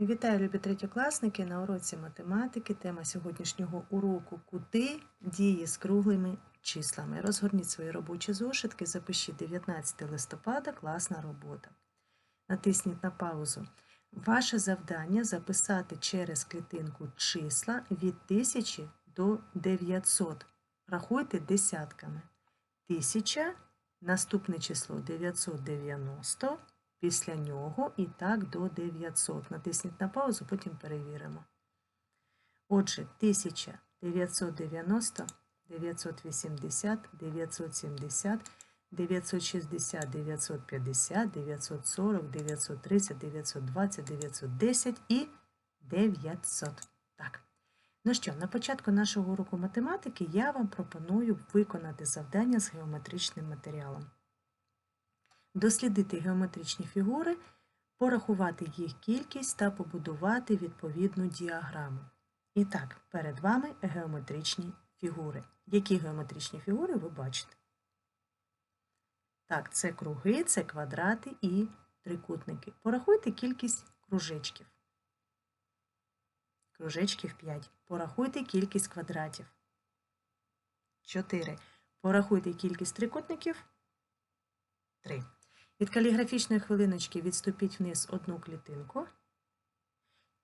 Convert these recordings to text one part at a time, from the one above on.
Вітаю, любі третьокласники! На уроці математики. Тема сьогоднішнього уроку кути дії з круглими числами. Розгорніть свої робочі зошитки, запишіть 19 листопада, класна робота. Натисніть на паузу. Ваше завдання записати через клітинку числа від 1000 до 900. Рахуйте десятками. 1000, наступне число 990 після нього і так до 900. Натисніть на паузу, потім перевіримо. Отже, 1990, 980, 970, 960, 950, 940, 930, 920, 910 і 900. Так. Ну що, на початку нашого уроку математики я вам пропоную виконати завдання з геометричним матеріалом дослідити геометричні фігури, порахувати їх кількість та побудувати відповідну діаграму. І так, перед вами геометричні фігури. Які геометричні фігури ви бачите? Так, це круги, це квадрати і трикутники. Порахуйте кількість кружечків. Кружечків 5. Порахуйте кількість квадратів. 4. Порахуйте кількість трикутників. 3. Від каліграфічної хвилиночки відступіть вниз одну клітинку.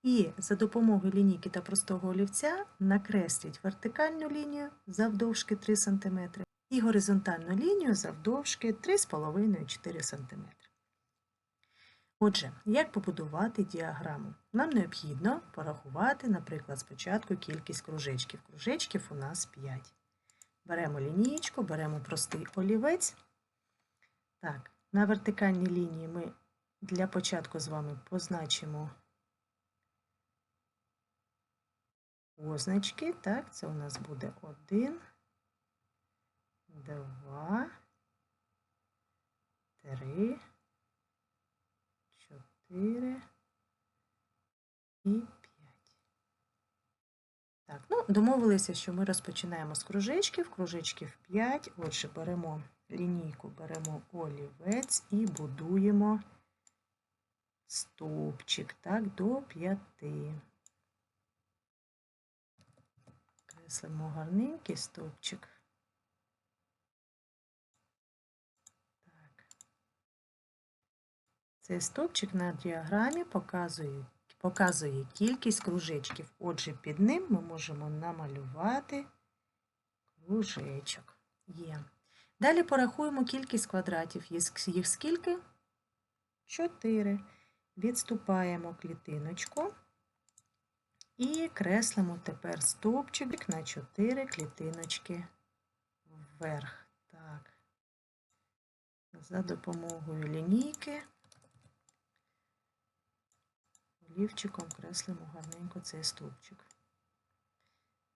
І за допомогою лінійки та простого олівця накресліть вертикальну лінію завдовжки 3 см і горизонтальну лінію завдовжки 3,5-4 см. Отже, як побудувати діаграму? Нам необхідно порахувати, наприклад, спочатку кількість кружечків. Кружечків у нас 5. Беремо лінієчку, беремо простий олівець. Так, на вертикальній лінії ми для початку з вами позначимо позначки. Так, це у нас буде 1, 2, 3, 4 і 5. Так, ну, домовилися, що ми розпочинаємо з кружечків, кружечків 5. Отже, беремо лінійку беремо олівець і будуємо стовпчик так, до п'яти. Креслимо гарненький стовпчик. Так. Цей стовпчик на діаграмі показує, показує кількість кружечків. Отже, під ним ми можемо намалювати кружечок. Є. Далі порахуємо кількість квадратів. Їх скільки? 4. Відступаємо клітиночку і креслимо тепер стовпчик на 4 клітиночки вверх. Так. За допомогою лінійки олівчиком креслимо гарненько цей стовпчик.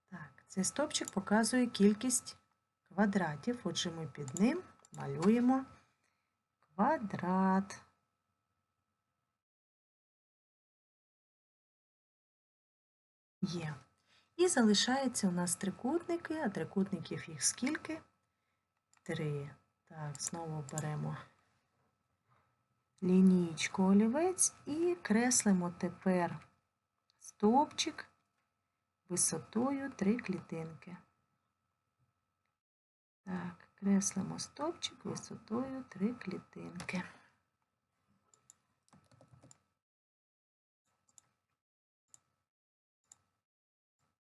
Так, цей стовпчик показує кількість квадратів. Отже, ми під ним малюємо квадрат. Є. І залишаються у нас трикутники, а трикутників їх скільки? Три. Так, знову беремо лінійку олівець і креслимо тепер стовпчик висотою три клітинки. Так, креслимо стовпчик висотою 3 клітинки.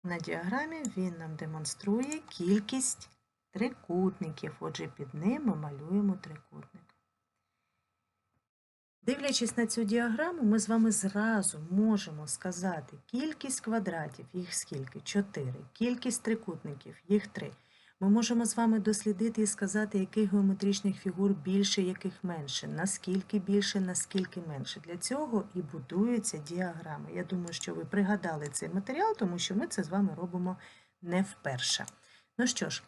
На діаграмі він нам демонструє кількість трикутників. Отже, під ним ми малюємо трикутник. Дивлячись на цю діаграму, ми з вами зразу можемо сказати кількість квадратів, їх скільки? 4, кількість трикутників, їх 3. Ми можемо з вами дослідити і сказати, яких геометричних фігур більше, яких менше, наскільки більше, наскільки менше. Для цього і будуються діаграми. Я думаю, що ви пригадали цей матеріал, тому що ми це з вами робимо не вперше. Ну що ж,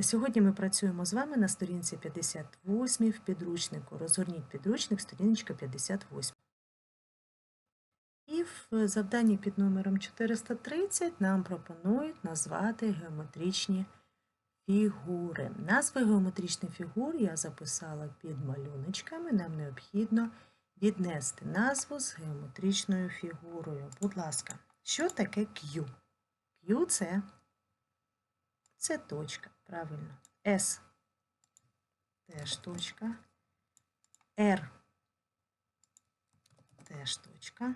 сьогодні ми працюємо з вами на сторінці 58 в підручнику. Розгорніть підручник, сторіночка 58. І в завданні під номером 430 нам пропонують назвати геометричні Фігури. Назви геометричних фігур я записала під малюночками. Нам необхідно віднести назву з геометричною фігурою. Будь ласка, що таке Q? Q це, це точка, правильно. S теж точка. R теж точка.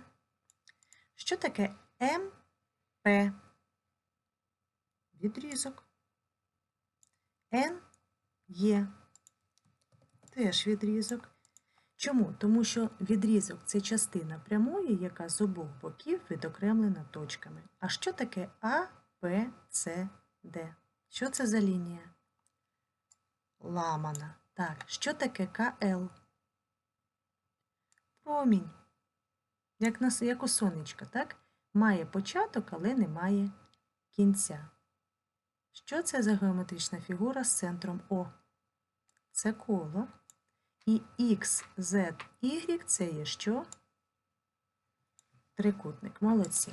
Що таке МП? Відрізок. Н є теж відрізок. Чому? Тому що відрізок це частина прямої, яка з обох боків відокремлена точками. А що таке А, Б, С, Д? Що це за лінія? Ламана. Так, що таке КЛ? Промінь. Як, на, як у сонечка, так? Має початок, але не має кінця. Що це за геометрична фігура з центром О? Це коло. І X, Z, Y це є що? Трикутник. Молодці.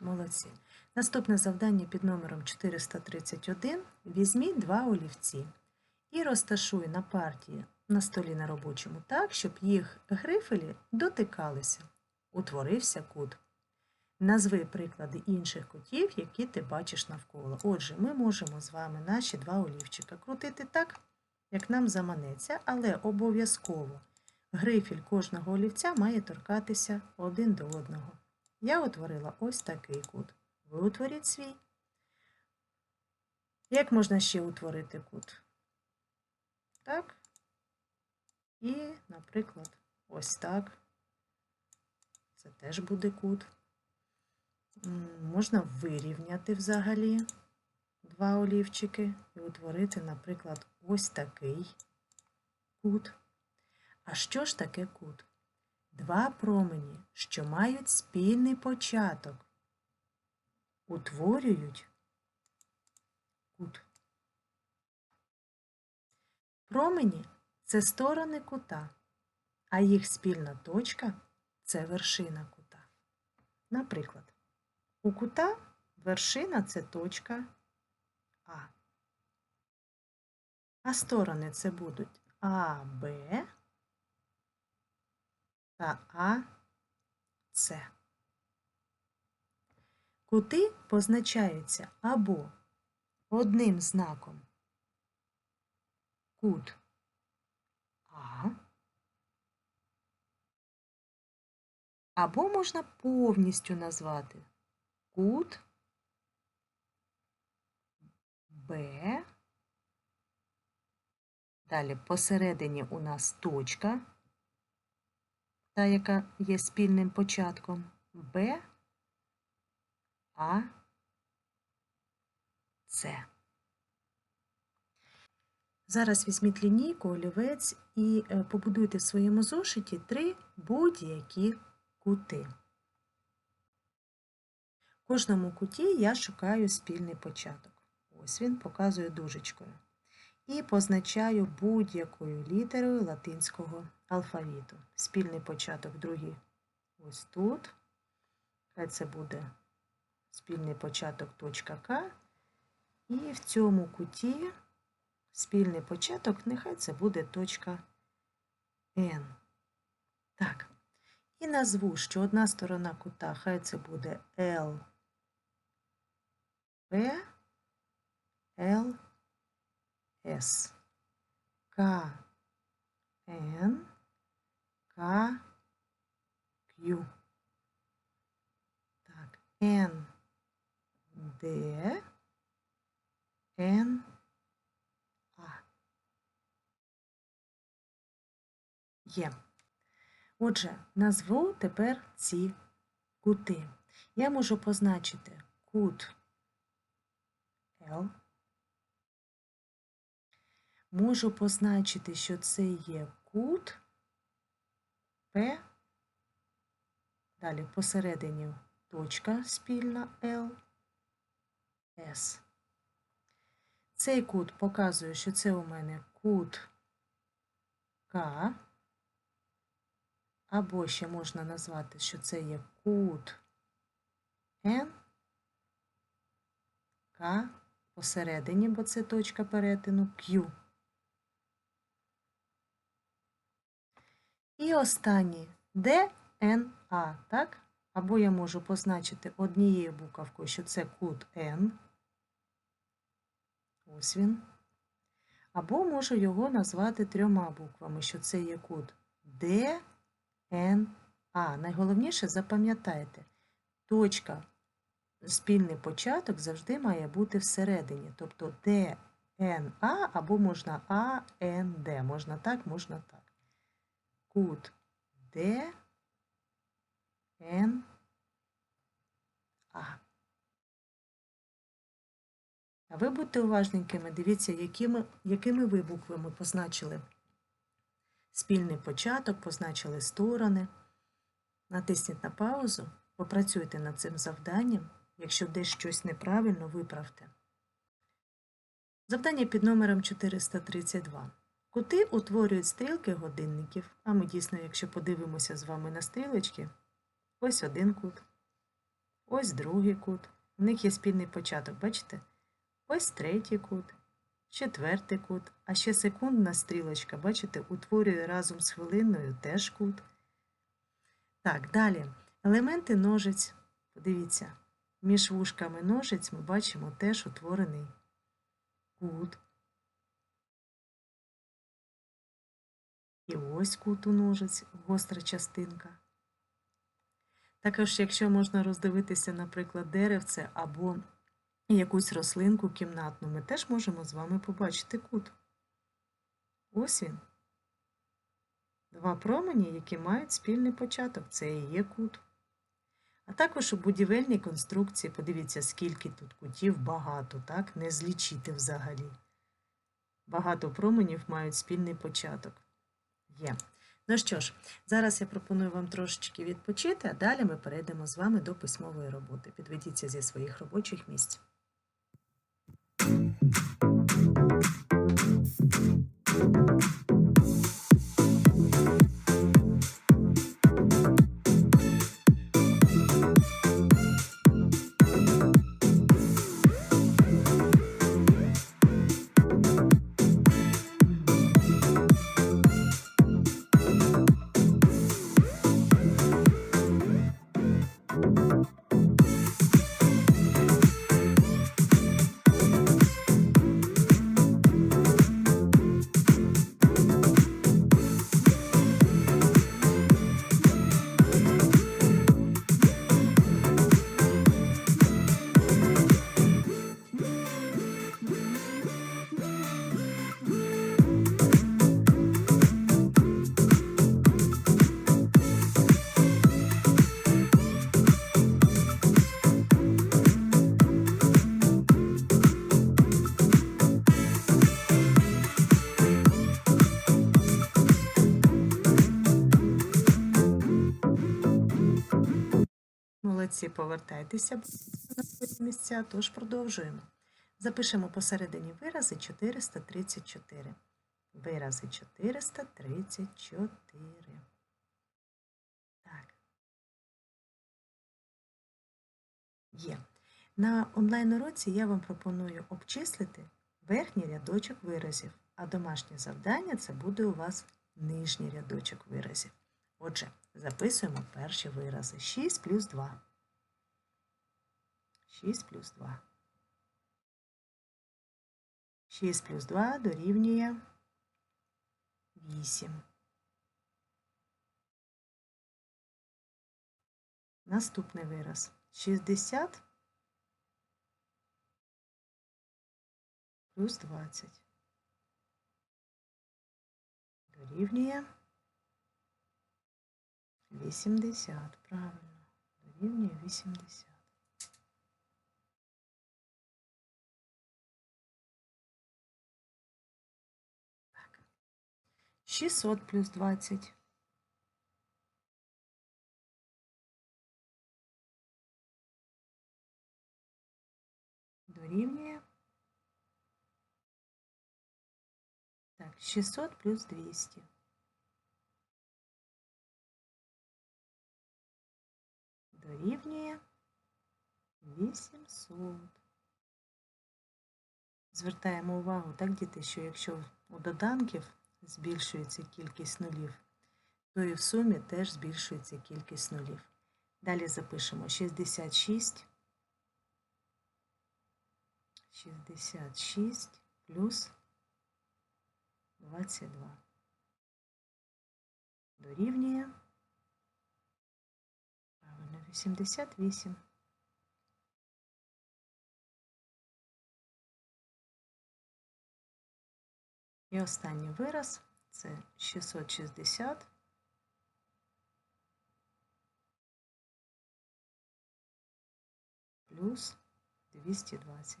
Молодці. Наступне завдання під номером 431. Візьміть два олівці і розташуй на партії на столі на робочому так, щоб їх грифелі дотикалися. Утворився кут. Назви приклади інших кутів, які ти бачиш навколо. Отже, ми можемо з вами наші два олівчика крутити так, як нам заманеться, але обов'язково грифіль кожного олівця має торкатися один до одного. Я утворила ось такий кут. Ви утворіть свій. Як можна ще утворити кут? Так. І, наприклад, ось так. Це теж буде кут. Можна вирівняти взагалі два олівчики і утворити, наприклад, ось такий кут. А що ж таке кут? Два промені, що мають спільний початок, утворюють кут. Промені це сторони кута, а їх спільна точка це вершина кута. Наприклад, у кута вершина це точка А. А сторони це будуть А, Б та А. Кути позначаються або одним знаком кут А, або можна повністю назвати кут Б. Далі посередині у нас точка, та, яка є спільним початком Б, А, С. Зараз візьміть лінійку, олівець і е, побудуйте в своєму зошиті три будь-які кути. В кожному куті я шукаю спільний початок. Ось він показує дужечкою. І позначаю будь-якою літерою латинського алфавіту. Спільний початок другий ось тут. Хай це буде спільний початок точка К. І в цьому куті спільний початок, нехай це буде точка N. Так. І назву, що одна сторона кута, хай це буде L, P, L, S, К, N, К, Q. Так, N, D, N, А. Є. Отже, назву тепер ці кути. Я можу позначити кут L. Можу позначити, що це є кут П. Далі посередині точка спільна L, S. Цей кут показує, що це у мене кут К. Або ще можна назвати, що це є кут N, К посередині, бо це точка перетину Q. І останній ДНА, так? Або я можу позначити однією буковкою, що це кут N. Ось він. Або можу його назвати трьома буквами, що це є кут Д, Н, Найголовніше запам'ятайте, точка, спільний початок завжди має бути всередині. Тобто Д, Н, А, або можна А, Н, Д. Можна так, можна так. Кут Д, Н, А. А ви будьте уважненькими, дивіться, якими, якими ви буквами позначили спільний початок, позначили сторони. Натисніть на паузу, попрацюйте над цим завданням. Якщо десь щось неправильно, виправте. Завдання під номером 432. Кути утворюють стрілки годинників, а ми дійсно, якщо подивимося з вами на стрілочки, ось один кут, ось другий кут. У них є спільний початок, бачите? Ось третій кут, четвертий кут, а ще секундна стрілочка, бачите, утворює разом з хвилиною теж кут. Так, далі. Елементи ножиць. Подивіться, між вушками ножиць ми бачимо теж утворений кут. І ось кут у ножиць, гостра частинка. Також, якщо можна роздивитися, наприклад, деревце або якусь рослинку кімнатну, ми теж можемо з вами побачити кут. Ось він. Два промені, які мають спільний початок, це і є кут. А також у будівельній конструкції, подивіться, скільки тут кутів багато, так? Не злічити взагалі. Багато променів мають спільний початок. Є. Ну що ж, зараз я пропоную вам трошечки відпочити, а далі ми перейдемо з вами до письмової роботи. Підведіться зі своїх робочих місць. Молодці, повертайтеся на свої місця, тож продовжуємо. Запишемо посередині вирази 434. Вирази 434. Так. Є. На онлайн-уроці я вам пропоную обчислити верхній рядочок виразів, а домашнє завдання це буде у вас нижній рядочок виразів. Отже, записуємо перші вирази. 6 плюс 2. 6 плюс 2. 6 плюс 2 дорівнює 8. Наступний вираз. 60 плюс 20. Дорівнює 80. Правильно. Дорівнює 80. 600 плюс 20. Дорівнює. Так, 600 плюс 200. Дорівнює 800. Звертаємо увагу, так, діти, що якщо у доданків збільшується кількість нулів, то і в сумі теж збільшується кількість нулів. Далі запишемо 66. 66 плюс 22. Дорівнює. Правильно, 88. І останній вираз це 660 плюс 220.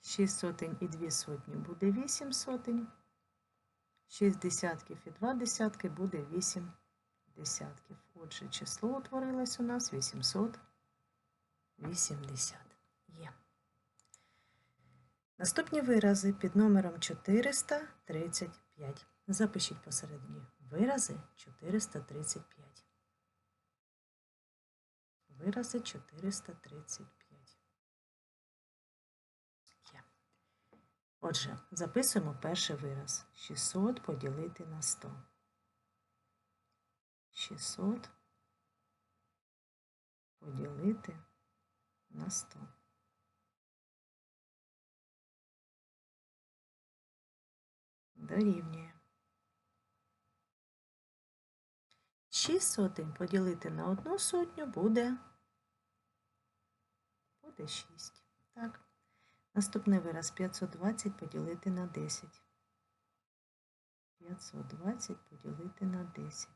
Шість сотень і дві сотні буде вісім сотень. Шість десятків і два десятки буде вісім десятків. Отже, число утворилось у нас 880. Є. Наступні вирази під номером 435. Запишіть посередині вирази 435. Вирази 435. Є. Отже, записуємо перший вираз. 600 поділити на 100. 600 поділити на 100. Дорівнює. 6 сотень поділити на одну сотню буде, буде 6. Так. Наступний вираз 520 поділити на 10. 520 поділити на 10.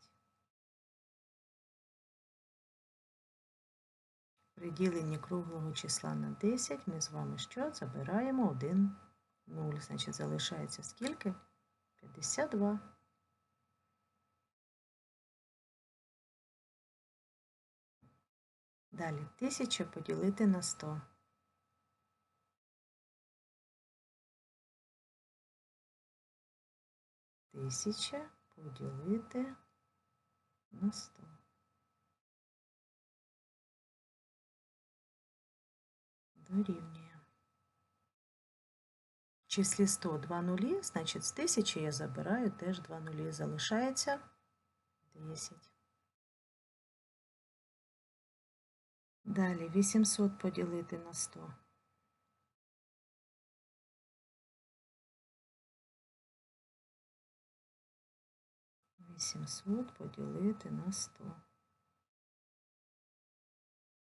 При діленні круглого числа на 10 ми з вами що? Забираємо 1 0. Значить, залишається скільки? 52. Далі 1000 поділити на 100. Тисяча поділити на 100. Дорівнює. В числі 100 два нулі, значить з 1000 я забираю теж два нулі. Залишається 10. Далі 800 поділити на 100. Вісімсот поділити на 100.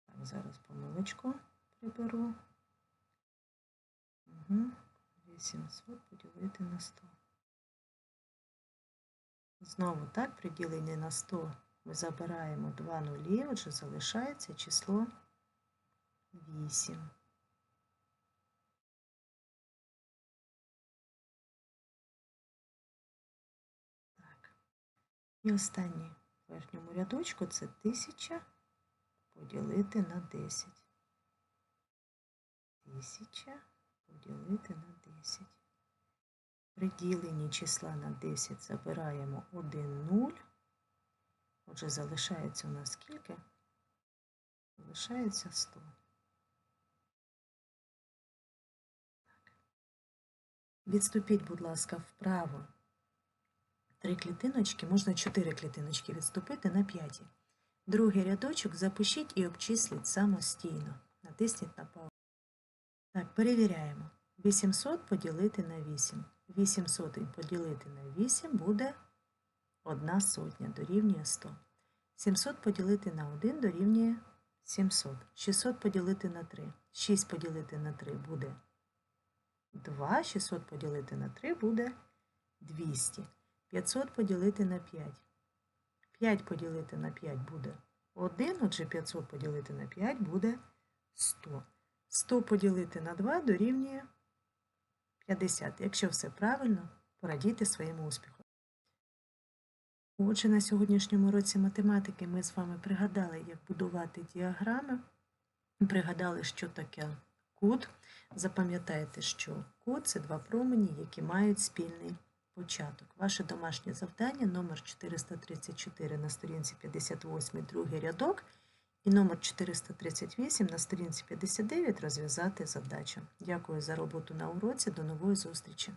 Так, зараз помилочку приберу. Угу. 800 поділити на 100. Знову так, при діленні на 100 ми забираємо 2 нулі, отже залишається число 8. Так. І останній в верхньому рядочку це 1000 поділити на 10. 1000 поділити на 10. При діленні числа на 10 забираємо 1 0. Отже, залишається у нас скільки? Залишається 100. Відступіть, будь ласка, вправо. Три клітиночки, можна 4 клітиночки відступити на 5. Другий рядочок запишіть і обчисліть самостійно. Натисніть на паузу. Так, перевіряємо. 800 поділити на 8. 8 сотень поділити на 8 буде 1 сотня, дорівнює 100. 700 поділити на 1 дорівнює 700. 600 поділити на 3. 6 поділити на 3 буде 2. 600 поділити на 3 буде 200. 500 поділити на 5. 5 поділити на 5 буде 1, отже 500 поділити на 5 буде 100. 100 поділити на 2 дорівнює 50. Якщо все правильно, порадійте своєму успіху. Отже, на сьогоднішньому році математики ми з вами пригадали, як будувати діаграми, пригадали, що таке кут. Запам'ятайте, що кут це два промені, які мають спільний початок. Ваше домашнє завдання номер 434 на сторінці 58, другий рядок. І номер 438 на сторінці 59 розв'язати задачу. Дякую за роботу на уроці. До нової зустрічі!